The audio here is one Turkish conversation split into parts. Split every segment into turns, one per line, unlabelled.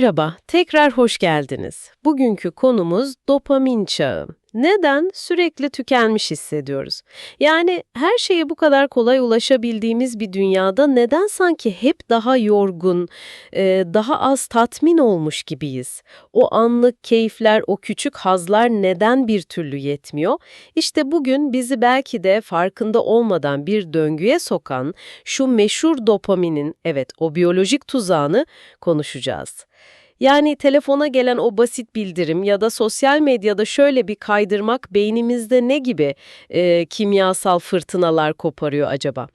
Merhaba, tekrar hoş geldiniz. Bugünkü konumuz dopamin çağı. Neden sürekli tükenmiş hissediyoruz? Yani her şeye bu kadar kolay ulaşabildiğimiz bir dünyada neden sanki hep daha yorgun, e, daha az tatmin olmuş gibiyiz? O anlık keyifler, o küçük hazlar neden bir türlü yetmiyor? İşte bugün bizi belki de farkında olmadan bir döngüye sokan şu meşhur dopaminin, evet o biyolojik tuzağını konuşacağız. Yani telefona gelen o basit bildirim ya da sosyal medyada şöyle bir kaydırmak beynimizde ne gibi e, kimyasal fırtınalar koparıyor acaba?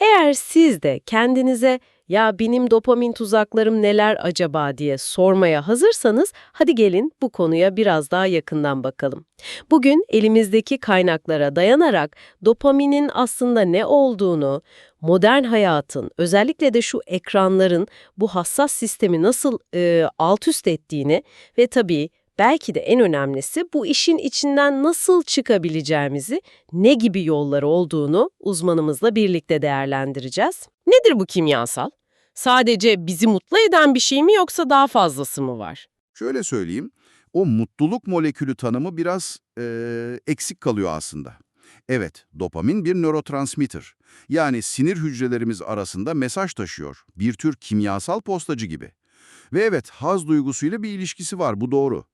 Eğer siz de kendinize ya benim dopamin tuzaklarım neler acaba diye sormaya hazırsanız hadi gelin bu konuya biraz daha yakından bakalım. Bugün elimizdeki kaynaklara dayanarak dopaminin aslında ne olduğunu, modern hayatın, özellikle de şu ekranların bu hassas sistemi nasıl e, alt üst ettiğini ve tabii belki de en önemlisi bu işin içinden nasıl çıkabileceğimizi, ne gibi yolları olduğunu uzmanımızla birlikte değerlendireceğiz. Nedir bu kimyasal? Sadece bizi mutlu eden bir şey mi yoksa daha fazlası mı var?
Şöyle söyleyeyim, o mutluluk molekülü tanımı biraz eee, eksik kalıyor aslında. Evet, dopamin bir nörotransmitter. Yani sinir hücrelerimiz arasında mesaj taşıyor. Bir tür kimyasal postacı gibi. Ve evet, haz duygusuyla bir ilişkisi var, bu doğru.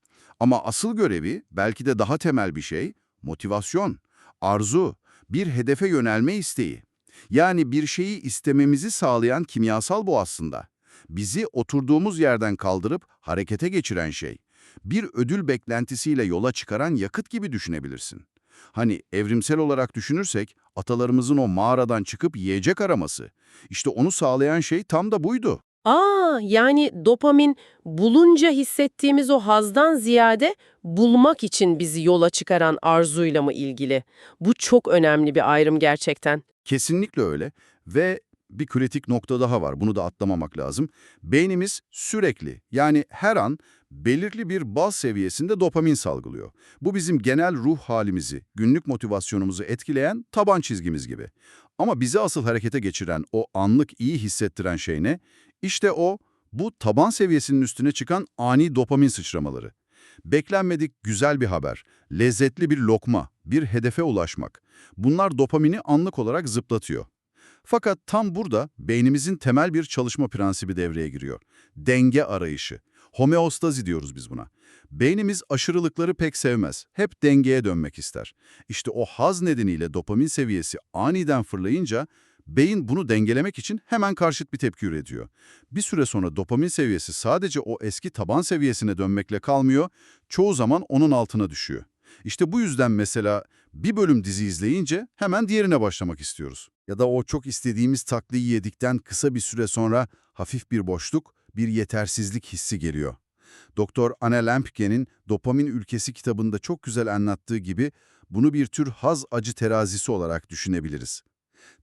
Ama asıl görevi, belki de daha temel bir şey, motivasyon, arzu, bir hedefe yönelme isteği. Yani bir şeyi istememizi sağlayan kimyasal bu aslında. Bizi oturduğumuz yerden kaldırıp harekete geçiren şey. Bir ödül beklentisiyle yola çıkaran yakıt gibi düşünebilirsin. Hani evrimsel olarak düşünürsek atalarımızın o mağaradan çıkıp yiyecek araması. İşte onu sağlayan şey tam da buydu.
Aa, yani dopamin bulunca hissettiğimiz o hazdan ziyade bulmak için bizi yola çıkaran arzuyla mı ilgili? Bu çok önemli bir ayrım gerçekten.
Kesinlikle öyle ve bir kritik nokta daha var. Bunu da atlamamak lazım. Beynimiz sürekli yani her an belirli bir baz seviyesinde dopamin salgılıyor. Bu bizim genel ruh halimizi, günlük motivasyonumuzu etkileyen taban çizgimiz gibi. Ama bizi asıl harekete geçiren, o anlık iyi hissettiren şey ne? İşte o, bu taban seviyesinin üstüne çıkan ani dopamin sıçramaları. Beklenmedik güzel bir haber, lezzetli bir lokma, bir hedefe ulaşmak. Bunlar dopamini anlık olarak zıplatıyor. Fakat tam burada beynimizin temel bir çalışma prensibi devreye giriyor. Denge arayışı. Homeostazi diyoruz biz buna. Beynimiz aşırılıkları pek sevmez. Hep dengeye dönmek ister. İşte o haz nedeniyle dopamin seviyesi aniden fırlayınca beyin bunu dengelemek için hemen karşıt bir tepki üretiyor. Bir süre sonra dopamin seviyesi sadece o eski taban seviyesine dönmekle kalmıyor, çoğu zaman onun altına düşüyor. İşte bu yüzden mesela bir bölüm dizi izleyince hemen diğerine başlamak istiyoruz. Ya da o çok istediğimiz tatlıyı yedikten kısa bir süre sonra hafif bir boşluk, bir yetersizlik hissi geliyor. Doktor Anna Lempke'nin Dopamin Ülkesi kitabında çok güzel anlattığı gibi bunu bir tür haz acı terazisi olarak düşünebiliriz.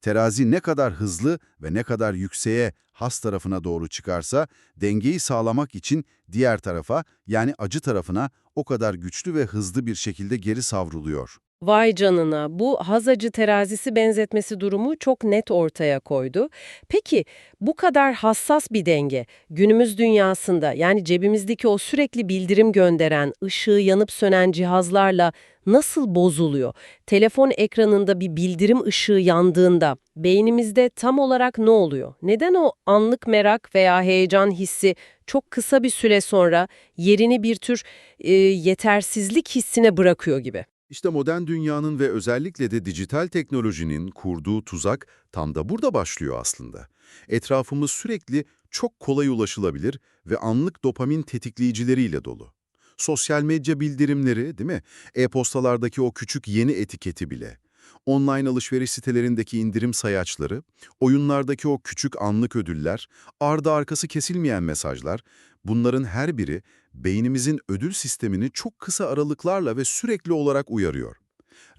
Terazi ne kadar hızlı ve ne kadar yükseğe has tarafına doğru çıkarsa dengeyi sağlamak için diğer tarafa yani acı tarafına o kadar güçlü ve hızlı bir şekilde geri savruluyor.
Vay canına, bu hazacı terazisi benzetmesi durumu çok net ortaya koydu. Peki bu kadar hassas bir denge günümüz dünyasında yani cebimizdeki o sürekli bildirim gönderen, ışığı yanıp sönen cihazlarla nasıl bozuluyor? Telefon ekranında bir bildirim ışığı yandığında beynimizde tam olarak ne oluyor? Neden o anlık merak veya heyecan hissi çok kısa bir süre sonra yerini bir tür e, yetersizlik hissine bırakıyor gibi?
İşte modern dünyanın ve özellikle de dijital teknolojinin kurduğu tuzak tam da burada başlıyor aslında. Etrafımız sürekli çok kolay ulaşılabilir ve anlık dopamin tetikleyicileriyle dolu. Sosyal medya bildirimleri, değil mi? E-postalardaki o küçük yeni etiketi bile. Online alışveriş sitelerindeki indirim sayaçları, oyunlardaki o küçük anlık ödüller, ardı arkası kesilmeyen mesajlar, bunların her biri beynimizin ödül sistemini çok kısa aralıklarla ve sürekli olarak uyarıyor.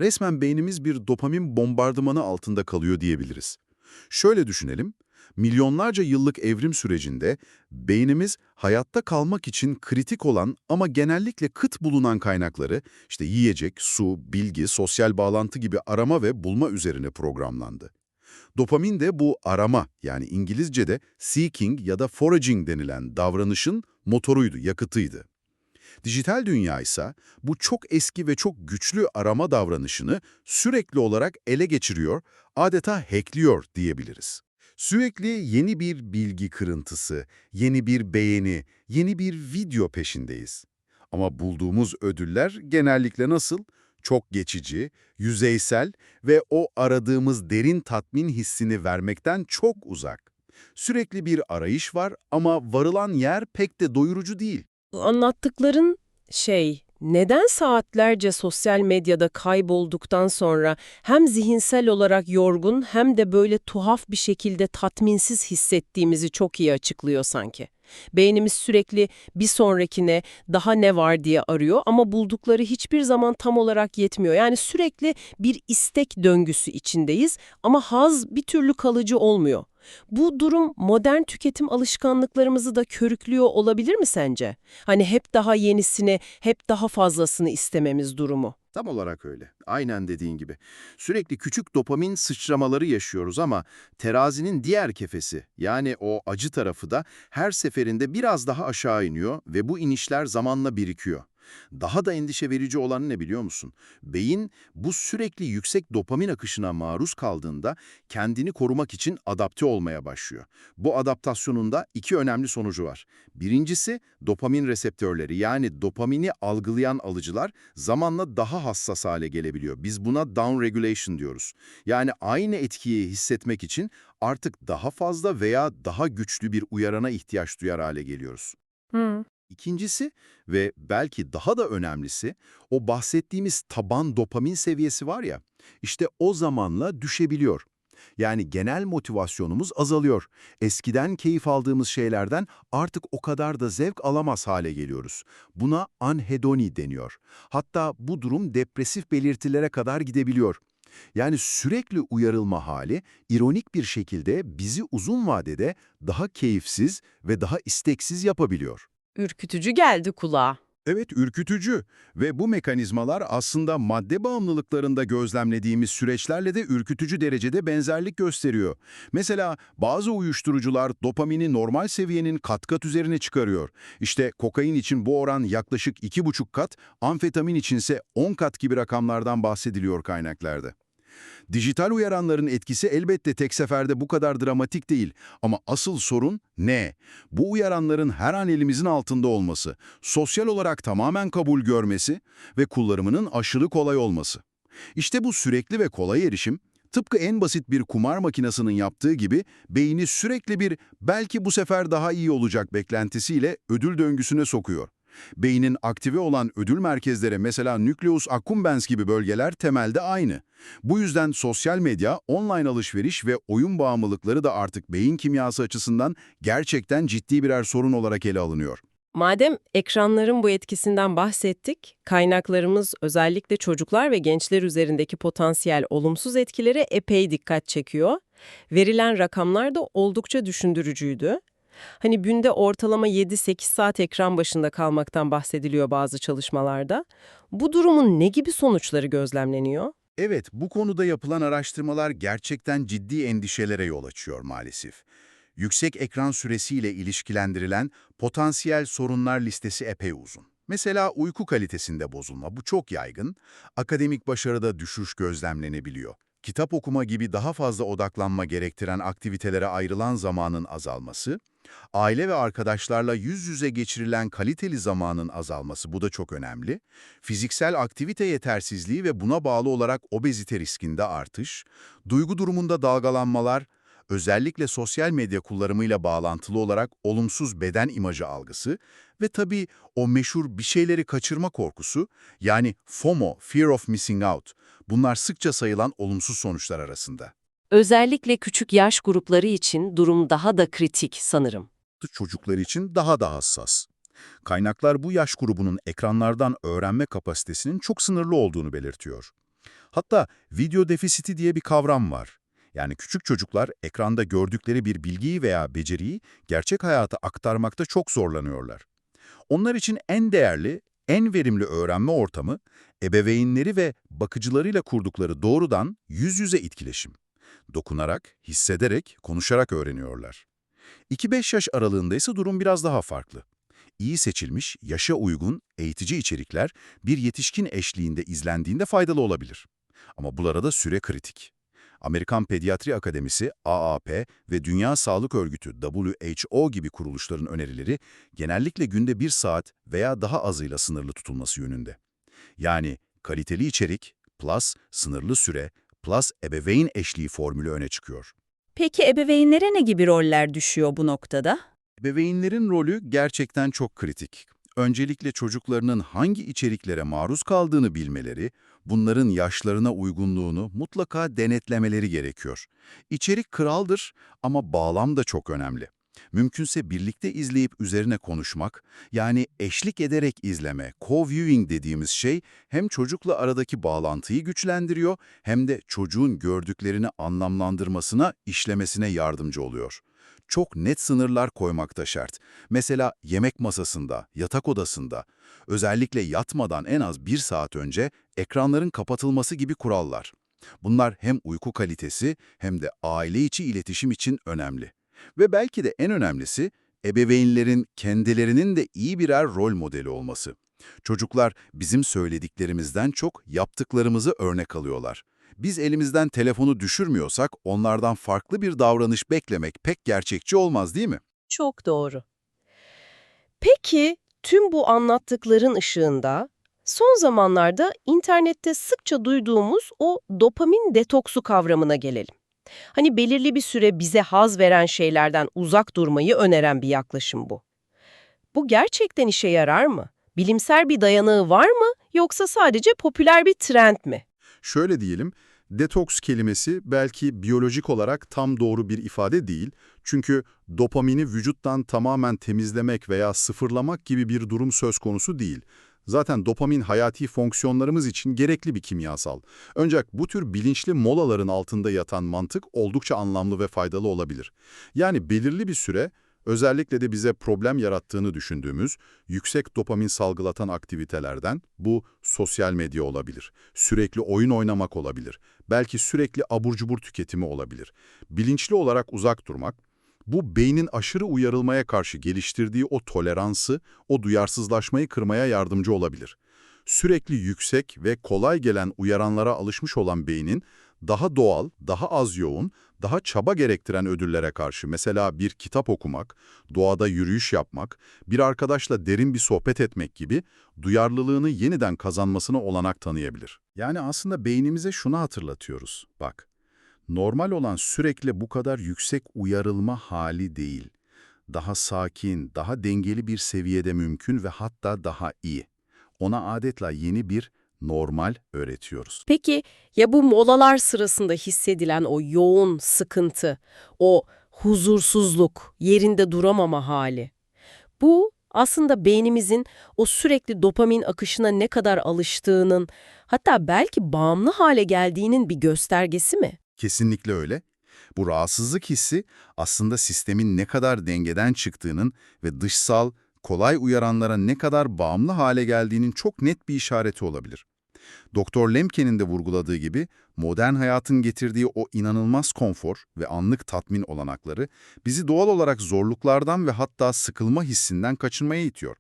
Resmen beynimiz bir dopamin bombardımanı altında kalıyor diyebiliriz. Şöyle düşünelim, milyonlarca yıllık evrim sürecinde beynimiz hayatta kalmak kritik kritik olan ama genellikle kıt bulunan kaynakları, işte yiyecek, su, bilgi, sosyal bağlantı gibi arama ve bulma üzerine programlandı. Dopamin de bu arama yani İngilizce'de seeking ya da foraging denilen davranışın motoruydu, yakıtıydı. Dijital dünya ise bu çok eski ve çok güçlü arama davranışını sürekli olarak ele geçiriyor, adeta hackliyor diyebiliriz. Sürekli yeni bir bilgi kırıntısı, yeni bir beğeni, yeni bir video peşindeyiz. Ama bulduğumuz ödüller genellikle nasıl? Çok geçici, yüzeysel ve o aradığımız derin tatmin hissini vermekten çok uzak. Sürekli bir arayış var ama varılan yer pek de doyurucu değil.
Anlattıkların şey, neden saatlerce sosyal medyada kaybolduktan sonra hem zihinsel olarak yorgun hem de böyle tuhaf bir şekilde tatminsiz hissettiğimizi çok iyi açıklıyor sanki. Beynimiz sürekli bir sonrakine daha ne var diye arıyor ama buldukları hiçbir zaman tam olarak yetmiyor. Yani sürekli bir istek döngüsü içindeyiz ama haz bir türlü kalıcı olmuyor. Bu durum modern tüketim alışkanlıklarımızı da körüklüyor olabilir mi sence? Hani hep daha yenisini, hep daha fazlasını istememiz durumu.
Tam olarak öyle. Aynen dediğin gibi. Sürekli küçük dopamin sıçramaları yaşıyoruz ama terazinin diğer kefesi yani o acı tarafı da her seferinde biraz daha aşağı iniyor ve bu inişler zamanla birikiyor. Daha da endişe verici olan ne biliyor musun? Beyin bu sürekli yüksek dopamin akışına maruz kaldığında kendini korumak için adapte olmaya başlıyor. Bu adaptasyonun da iki önemli sonucu var. Birincisi dopamin reseptörleri yani dopamini algılayan alıcılar zamanla daha hassas hale gelebiliyor. Biz buna down regulation diyoruz. Yani aynı etkiyi hissetmek için artık daha fazla veya daha güçlü bir uyarana ihtiyaç duyar hale geliyoruz. İkincisi ve belki daha da önemlisi o bahsettiğimiz taban dopamin seviyesi var ya, işte o zamanla düşebiliyor. Yani genel motivasyonumuz azalıyor. Eskiden keyif aldığımız şeylerden artık o kadar da zevk alamaz hale geliyoruz. Buna anhedoni deniyor. Hatta bu durum depresif belirtilere kadar gidebiliyor. Yani sürekli uyarılma hali ironik bir şekilde bizi uzun vadede daha keyifsiz ve daha isteksiz yapabiliyor.
Ürkütücü geldi kulağa.
Evet, ürkütücü ve bu mekanizmalar aslında madde bağımlılıklarında gözlemlediğimiz süreçlerle de ürkütücü derecede benzerlik gösteriyor. Mesela bazı uyuşturucular dopamini normal seviyenin kat kat üzerine çıkarıyor. İşte kokain için bu oran yaklaşık 2,5 kat, amfetamin içinse 10 kat gibi rakamlardan bahsediliyor kaynaklarda. Dijital uyaranların etkisi elbette tek seferde bu kadar dramatik değil ama asıl sorun ne? Bu uyaranların her an elimizin altında olması, sosyal olarak tamamen kabul görmesi ve kullanımının aşırı kolay olması. İşte bu sürekli ve kolay erişim, tıpkı en basit bir kumar makinesinin yaptığı gibi beyni sürekli bir belki bu sefer daha iyi olacak beklentisiyle ödül döngüsüne sokuyor. Beynin aktive olan ödül merkezleri mesela nucleus accumbens gibi bölgeler temelde aynı. Bu yüzden sosyal medya, online alışveriş ve oyun bağımlılıkları da artık beyin kimyası açısından gerçekten ciddi birer sorun olarak ele alınıyor.
Madem ekranların bu etkisinden bahsettik, kaynaklarımız özellikle çocuklar ve gençler üzerindeki potansiyel olumsuz etkilere epey dikkat çekiyor. Verilen rakamlar da oldukça düşündürücüydü. Hani günde ortalama 7-8 saat ekran başında kalmaktan bahsediliyor bazı çalışmalarda. Bu durumun ne gibi sonuçları gözlemleniyor?
Evet, bu konuda yapılan araştırmalar gerçekten ciddi endişelere yol açıyor maalesef. Yüksek ekran süresiyle ilişkilendirilen potansiyel sorunlar listesi epey uzun. Mesela uyku kalitesinde bozulma, bu çok yaygın. Akademik başarıda düşüş gözlemlenebiliyor. Kitap okuma gibi daha fazla odaklanma gerektiren aktivitelere ayrılan zamanın azalması, aile ve arkadaşlarla yüz yüze geçirilen kaliteli zamanın azalması, bu da çok önemli. Fiziksel aktivite yetersizliği ve buna bağlı olarak obezite riskinde artış, duygu durumunda dalgalanmalar, özellikle sosyal medya kullanımıyla bağlantılı olarak olumsuz beden imajı algısı ve tabii o meşhur bir şeyleri kaçırma korkusu, yani FOMO, Fear of Missing Out, bunlar sıkça sayılan olumsuz sonuçlar arasında.
Özellikle küçük yaş grupları için durum daha da kritik sanırım.
Çocuklar için daha da hassas. Kaynaklar bu yaş grubunun ekranlardan öğrenme kapasitesinin çok sınırlı olduğunu belirtiyor. Hatta video defisiti diye bir kavram var. Yani küçük çocuklar ekranda gördükleri bir bilgiyi veya beceriyi gerçek hayata aktarmakta çok zorlanıyorlar. Onlar için en değerli, en verimli öğrenme ortamı, ebeveynleri ve bakıcılarıyla kurdukları doğrudan yüz yüze etkileşim. Dokunarak, hissederek, konuşarak öğreniyorlar. 2-5 yaş aralığında ise durum biraz daha farklı.
iyi seçilmiş, yaşa uygun, eğitici içerikler bir yetişkin eşliğinde izlendiğinde faydalı olabilir. Ama bu arada süre kritik. Amerikan Pediatri Akademisi, AAP ve Dünya Sağlık Örgütü WHO gibi kuruluşların önerileri genellikle günde bir saat veya daha azıyla sınırlı tutulması yönünde. Yani kaliteli içerik, plus sınırlı süre, plus ebeveyn eşliği formülü öne çıkıyor.
Peki ebeveynlere ne gibi roller düşüyor bu noktada?
Ebeveynlerin rolü gerçekten çok kritik. Öncelikle çocuklarının hangi içeriklere maruz kaldığını bilmeleri, bunların yaşlarına uygunluğunu mutlaka denetlemeleri gerekiyor. İçerik kraldır ama bağlam da çok önemli. Mümkünse birlikte izleyip üzerine konuşmak, yani eşlik ederek izleme, co-viewing dediğimiz şey hem çocukla aradaki bağlantıyı güçlendiriyor hem de çocuğun gördüklerini anlamlandırmasına, işlemesine yardımcı oluyor çok net sınırlar koymak da şart. Mesela yemek masasında, yatak odasında, özellikle yatmadan en az bir saat önce ekranların kapatılması gibi kurallar. Bunlar hem uyku kalitesi hem de aile içi iletişim için önemli. Ve belki de en önemlisi, ebeveynlerin kendilerinin de iyi birer rol modeli olması. Çocuklar bizim söylediklerimizden çok yaptıklarımızı örnek alıyorlar. Biz elimizden telefonu düşürmüyorsak onlardan farklı bir davranış beklemek pek gerçekçi olmaz değil mi?
Çok doğru. Peki tüm bu anlattıkların ışığında son zamanlarda internette sıkça duyduğumuz o dopamin detoksu kavramına gelelim. Hani belirli bir süre bize haz veren şeylerden uzak durmayı öneren bir yaklaşım bu. Bu gerçekten işe yarar mı? Bilimsel bir dayanağı var mı yoksa sadece popüler bir trend mi?
Şöyle diyelim, detoks kelimesi belki biyolojik olarak tam doğru bir ifade değil. Çünkü dopamini vücuttan tamamen temizlemek veya sıfırlamak gibi bir durum söz konusu değil. Zaten dopamin hayati fonksiyonlarımız için gerekli bir kimyasal. Ancak bu tür bilinçli molaların altında yatan mantık oldukça anlamlı ve faydalı olabilir. Yani belirli bir süre, özellikle de bize problem yarattığını düşündüğümüz yüksek dopamin salgılatan aktivitelerden bu sosyal medya olabilir, sürekli oyun oynamak olabilir, belki sürekli abur cubur tüketimi olabilir. Bilinçli olarak uzak durmak, bu beynin aşırı uyarılmaya karşı geliştirdiği o toleransı, o duyarsızlaşmayı kırmaya yardımcı olabilir. Sürekli yüksek ve kolay gelen uyaranlara alışmış olan beynin, daha doğal, daha az yoğun, daha çaba gerektiren ödüllere karşı mesela bir kitap okumak, doğada yürüyüş yapmak, bir arkadaşla derin bir sohbet etmek gibi duyarlılığını yeniden kazanmasına olanak tanıyabilir. Yani aslında beynimize şunu hatırlatıyoruz. Bak, normal olan sürekli bu kadar yüksek uyarılma hali değil. Daha sakin, daha dengeli bir seviyede mümkün ve hatta daha iyi. Ona adetle yeni bir normal öğretiyoruz.
Peki ya bu molalar sırasında hissedilen o yoğun sıkıntı, o huzursuzluk, yerinde duramama hali? Bu aslında beynimizin o sürekli dopamin akışına ne kadar alıştığının, hatta belki bağımlı hale geldiğinin bir göstergesi mi?
Kesinlikle öyle. Bu rahatsızlık hissi aslında sistemin ne kadar dengeden çıktığının ve dışsal, kolay uyaranlara ne kadar bağımlı hale geldiğinin çok net bir işareti olabilir. Doktor Lemke'nin de vurguladığı gibi modern hayatın getirdiği o inanılmaz konfor ve anlık tatmin olanakları bizi doğal olarak zorluklardan ve hatta sıkılma hissinden kaçınmaya itiyor.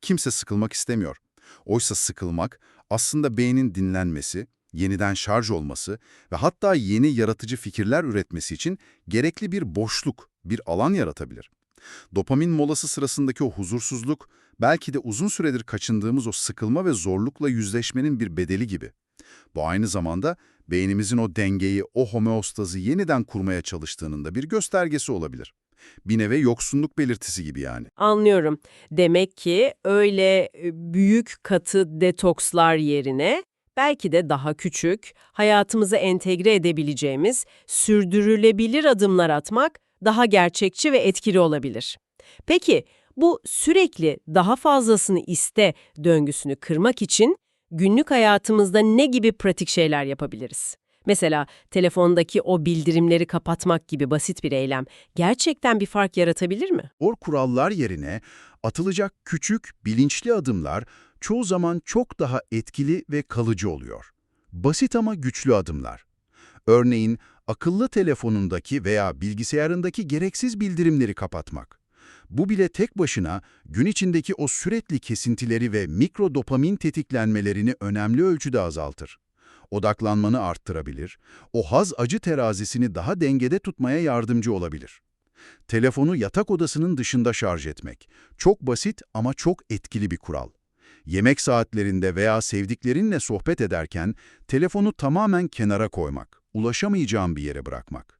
Kimse sıkılmak istemiyor. Oysa sıkılmak aslında beynin dinlenmesi, yeniden şarj olması ve hatta yeni yaratıcı fikirler üretmesi için gerekli bir boşluk, bir alan yaratabilir. Dopamin molası sırasındaki o huzursuzluk, belki de uzun süredir kaçındığımız o sıkılma ve zorlukla yüzleşmenin bir bedeli gibi. Bu aynı zamanda beynimizin o dengeyi, o homeostazı yeniden kurmaya çalıştığının da bir göstergesi olabilir. Bir nevi yoksunluk belirtisi gibi yani.
Anlıyorum. Demek ki öyle e, büyük katı detokslar yerine belki de daha küçük, hayatımıza entegre edebileceğimiz, sürdürülebilir adımlar atmak daha gerçekçi ve etkili olabilir. Peki bu sürekli daha fazlasını iste döngüsünü kırmak için günlük hayatımızda ne gibi pratik şeyler yapabiliriz? Mesela telefondaki o bildirimleri kapatmak gibi basit bir eylem gerçekten bir fark yaratabilir mi?
O kurallar yerine atılacak küçük, bilinçli adımlar çoğu zaman çok daha etkili ve kalıcı oluyor. Basit ama güçlü adımlar. Örneğin akıllı telefonundaki veya bilgisayarındaki gereksiz bildirimleri kapatmak. Bu bile tek başına gün içindeki o sürekli kesintileri ve mikro dopamin tetiklenmelerini önemli ölçüde azaltır. Odaklanmanı arttırabilir, o haz acı terazisini daha dengede tutmaya yardımcı olabilir. Telefonu yatak odasının dışında şarj etmek. Çok basit ama çok etkili bir kural. Yemek saatlerinde veya sevdiklerinle sohbet ederken telefonu tamamen kenara koymak, ulaşamayacağın bir yere bırakmak.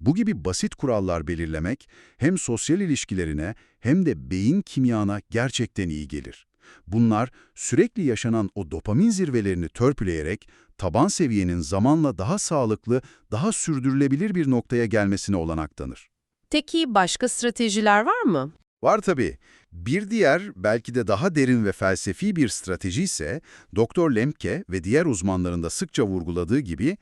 Bu gibi basit kurallar belirlemek hem sosyal ilişkilerine hem de beyin kimyana gerçekten iyi gelir. Bunlar sürekli yaşanan o dopamin zirvelerini törpüleyerek taban seviyenin zamanla daha sağlıklı, daha sürdürülebilir bir noktaya gelmesine olanak tanır.
Peki başka stratejiler var mı?
Var tabii. Bir diğer, belki de daha derin ve felsefi bir strateji ise, Dr. Lemke ve diğer uzmanların da sıkça vurguladığı gibi,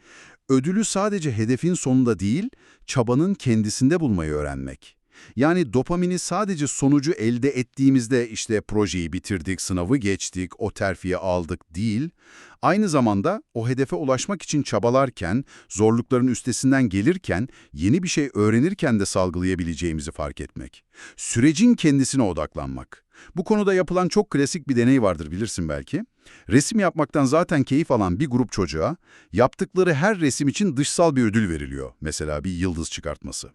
ödülü sadece hedefin sonunda değil, çabanın kendisinde bulmayı öğrenmek. Yani dopamini sadece sonucu elde ettiğimizde işte projeyi bitirdik, sınavı geçtik, o terfiye aldık değil, aynı zamanda o hedefe ulaşmak için çabalarken, zorlukların üstesinden gelirken, yeni bir şey öğrenirken de salgılayabileceğimizi fark etmek. Sürecin kendisine odaklanmak. Bu konuda yapılan çok klasik bir deney vardır bilirsin belki. Resim yapmaktan zaten keyif alan bir grup çocuğa, yaptıkları her resim için dışsal bir ödül veriliyor. Mesela bir yıldız çıkartması.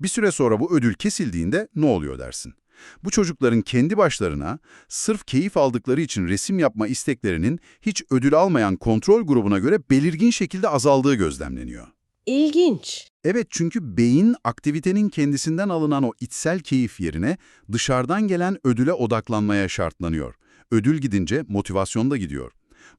Bir süre sonra bu ödül kesildiğinde ne oluyor dersin? Bu çocukların kendi başlarına sırf keyif aldıkları için resim yapma isteklerinin hiç ödül almayan kontrol grubuna göre belirgin şekilde azaldığı gözlemleniyor.
İlginç.
Evet çünkü beyin aktivitenin kendisinden alınan o içsel keyif yerine dışarıdan gelen ödüle odaklanmaya şartlanıyor. Ödül gidince motivasyon da gidiyor.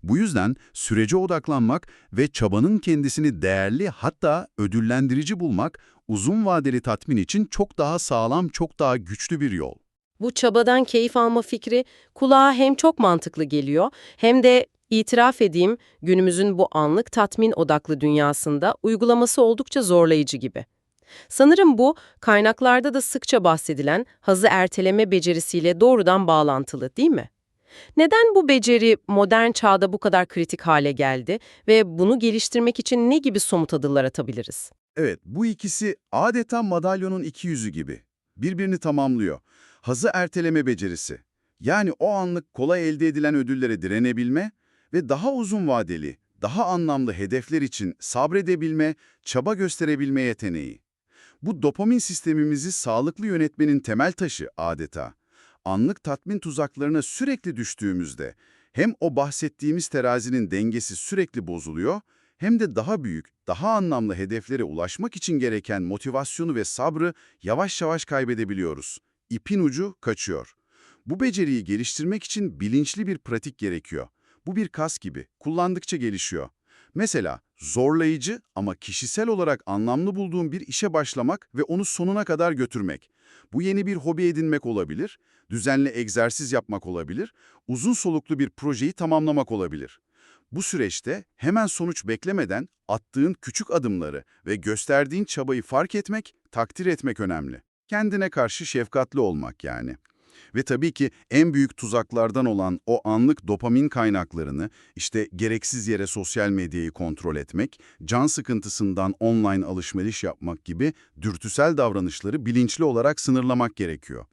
Bu yüzden sürece odaklanmak ve çabanın kendisini değerli hatta ödüllendirici bulmak uzun vadeli tatmin için çok daha sağlam, çok daha güçlü bir yol.
Bu çabadan keyif alma fikri kulağa hem çok mantıklı geliyor hem de itiraf edeyim günümüzün bu anlık tatmin odaklı dünyasında uygulaması oldukça zorlayıcı gibi. Sanırım bu kaynaklarda da sıkça bahsedilen hazı erteleme becerisiyle doğrudan bağlantılı değil mi? Neden bu beceri modern çağda bu kadar kritik hale geldi ve bunu geliştirmek için ne gibi somut adımlar atabiliriz?
Evet, bu ikisi adeta madalyonun iki yüzü gibi. Birbirini tamamlıyor. Hazı erteleme becerisi. Yani o anlık kolay elde edilen ödüllere direnebilme ve daha uzun vadeli, daha anlamlı hedefler için sabredebilme, çaba gösterebilme yeteneği. Bu dopamin sistemimizi sağlıklı yönetmenin temel taşı adeta. Anlık tatmin tuzaklarına sürekli düştüğümüzde hem o bahsettiğimiz terazinin dengesi sürekli bozuluyor hem de daha büyük, daha anlamlı hedeflere ulaşmak için gereken motivasyonu ve sabrı yavaş yavaş kaybedebiliyoruz. İpin ucu kaçıyor. Bu beceriyi geliştirmek için bilinçli bir pratik gerekiyor. Bu bir kas gibi, kullandıkça gelişiyor. Mesela zorlayıcı ama kişisel olarak anlamlı bulduğum bir işe başlamak ve onu sonuna kadar götürmek. Bu yeni bir hobi edinmek olabilir, düzenli egzersiz yapmak olabilir, uzun soluklu bir projeyi tamamlamak olabilir. Bu süreçte hemen sonuç beklemeden attığın küçük adımları ve gösterdiğin çabayı fark etmek, takdir etmek önemli. Kendine karşı şefkatli olmak yani. Ve tabii ki en büyük tuzaklardan olan o anlık dopamin kaynaklarını, işte gereksiz yere sosyal medyayı kontrol etmek, can sıkıntısından online alışveriş yapmak gibi dürtüsel davranışları bilinçli olarak sınırlamak gerekiyor.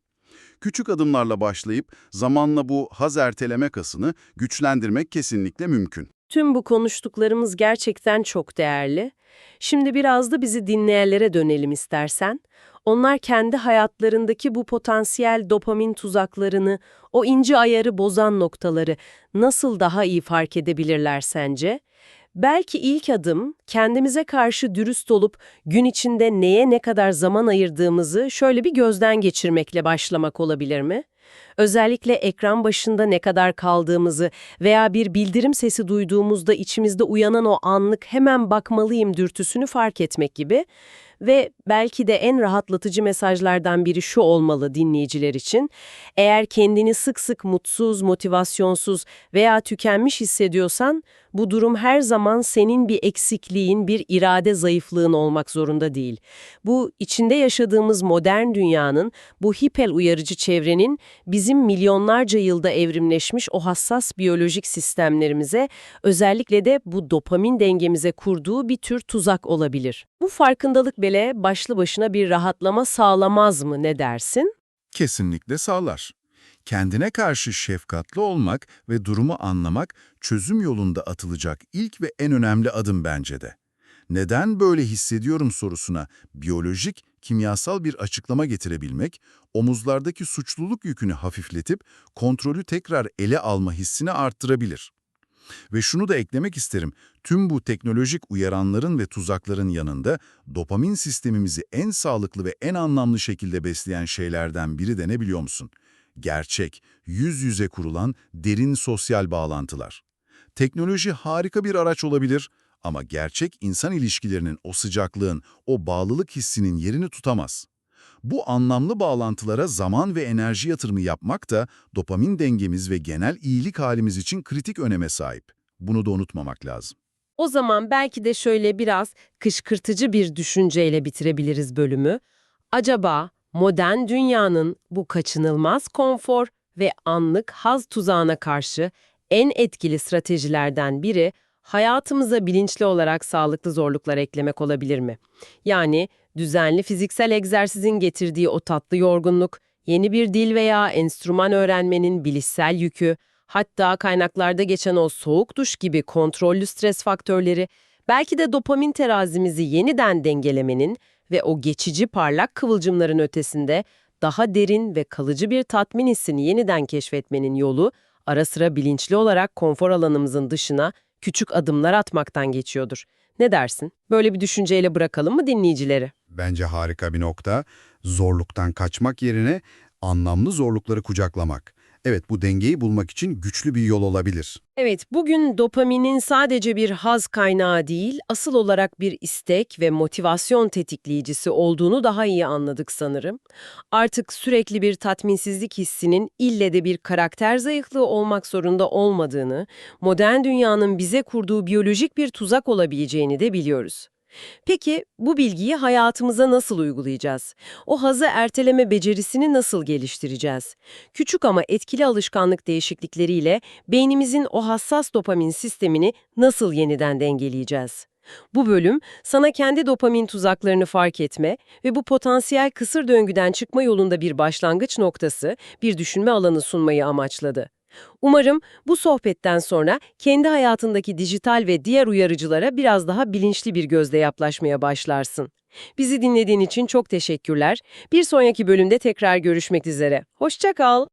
Küçük adımlarla başlayıp zamanla bu haz erteleme kasını güçlendirmek kesinlikle mümkün.
Tüm bu konuştuklarımız gerçekten çok değerli. Şimdi biraz da bizi dinleyenlere dönelim istersen. Onlar kendi hayatlarındaki bu potansiyel dopamin tuzaklarını, o ince ayarı bozan noktaları nasıl daha iyi fark edebilirler sence? Belki ilk adım kendimize karşı dürüst olup gün içinde neye ne kadar zaman ayırdığımızı şöyle bir gözden geçirmekle başlamak olabilir mi? Özellikle ekran başında ne kadar kaldığımızı veya bir bildirim sesi duyduğumuzda içimizde uyanan o anlık hemen bakmalıyım dürtüsünü fark etmek gibi ve belki de en rahatlatıcı mesajlardan biri şu olmalı dinleyiciler için. Eğer kendini sık sık mutsuz, motivasyonsuz veya tükenmiş hissediyorsan bu durum her zaman senin bir eksikliğin, bir irade zayıflığın olmak zorunda değil. Bu içinde yaşadığımız modern dünyanın, bu hiper uyarıcı çevrenin bizim milyonlarca yılda evrimleşmiş o hassas biyolojik sistemlerimize, özellikle de bu dopamin dengemize kurduğu bir tür tuzak olabilir. Bu farkındalık bile başlı başına bir rahatlama sağlamaz mı ne dersin?
Kesinlikle sağlar. Kendine karşı şefkatli olmak ve durumu anlamak çözüm yolunda atılacak ilk ve en önemli adım bence de. Neden böyle hissediyorum sorusuna biyolojik, kimyasal bir açıklama getirebilmek, omuzlardaki suçluluk yükünü hafifletip kontrolü tekrar ele alma hissini arttırabilir. Ve şunu da eklemek isterim, tüm bu teknolojik uyaranların ve tuzakların yanında dopamin sistemimizi en sağlıklı ve en anlamlı şekilde besleyen şeylerden biri de ne biliyor musun? Gerçek, yüz yüze kurulan derin sosyal bağlantılar. Teknoloji harika bir araç olabilir ama gerçek insan ilişkilerinin o sıcaklığın, o bağlılık hissinin yerini tutamaz. Bu anlamlı bağlantılara zaman ve enerji yatırımı yapmak da dopamin dengemiz ve genel iyilik halimiz için kritik öneme sahip. Bunu da unutmamak lazım.
O zaman belki de şöyle biraz kışkırtıcı bir düşünceyle bitirebiliriz bölümü. Acaba modern dünyanın bu kaçınılmaz konfor ve anlık haz tuzağına karşı en etkili stratejilerden biri hayatımıza bilinçli olarak sağlıklı zorluklar eklemek olabilir mi? Yani düzenli fiziksel egzersizin getirdiği o tatlı yorgunluk, yeni bir dil veya enstrüman öğrenmenin bilişsel yükü, hatta kaynaklarda geçen o soğuk duş gibi kontrollü stres faktörleri, belki de dopamin terazimizi yeniden dengelemenin ve o geçici parlak kıvılcımların ötesinde daha derin ve kalıcı bir tatmin hissini yeniden keşfetmenin yolu, ara sıra bilinçli olarak konfor alanımızın dışına küçük adımlar atmaktan geçiyordur. Ne dersin? Böyle bir düşünceyle bırakalım mı dinleyicileri?
Bence harika bir nokta. Zorluktan kaçmak yerine anlamlı zorlukları kucaklamak. Evet bu dengeyi bulmak için güçlü bir yol olabilir.
Evet, bugün dopaminin sadece bir haz kaynağı değil, asıl olarak bir istek ve motivasyon tetikleyicisi olduğunu daha iyi anladık sanırım. Artık sürekli bir tatminsizlik hissinin ille de bir karakter zayıflığı olmak zorunda olmadığını, modern dünyanın bize kurduğu biyolojik bir tuzak olabileceğini de biliyoruz. Peki bu bilgiyi hayatımıza nasıl uygulayacağız? O hazı erteleme becerisini nasıl geliştireceğiz? Küçük ama etkili alışkanlık değişiklikleriyle beynimizin o hassas dopamin sistemini nasıl yeniden dengeleyeceğiz? Bu bölüm sana kendi dopamin tuzaklarını fark etme ve bu potansiyel kısır döngüden çıkma yolunda bir başlangıç noktası, bir düşünme alanı sunmayı amaçladı. Umarım bu sohbetten sonra kendi hayatındaki dijital ve diğer uyarıcılara biraz daha bilinçli bir gözle yaklaşmaya başlarsın. Bizi dinlediğin için çok teşekkürler. Bir sonraki bölümde tekrar görüşmek üzere. Hoşça kal.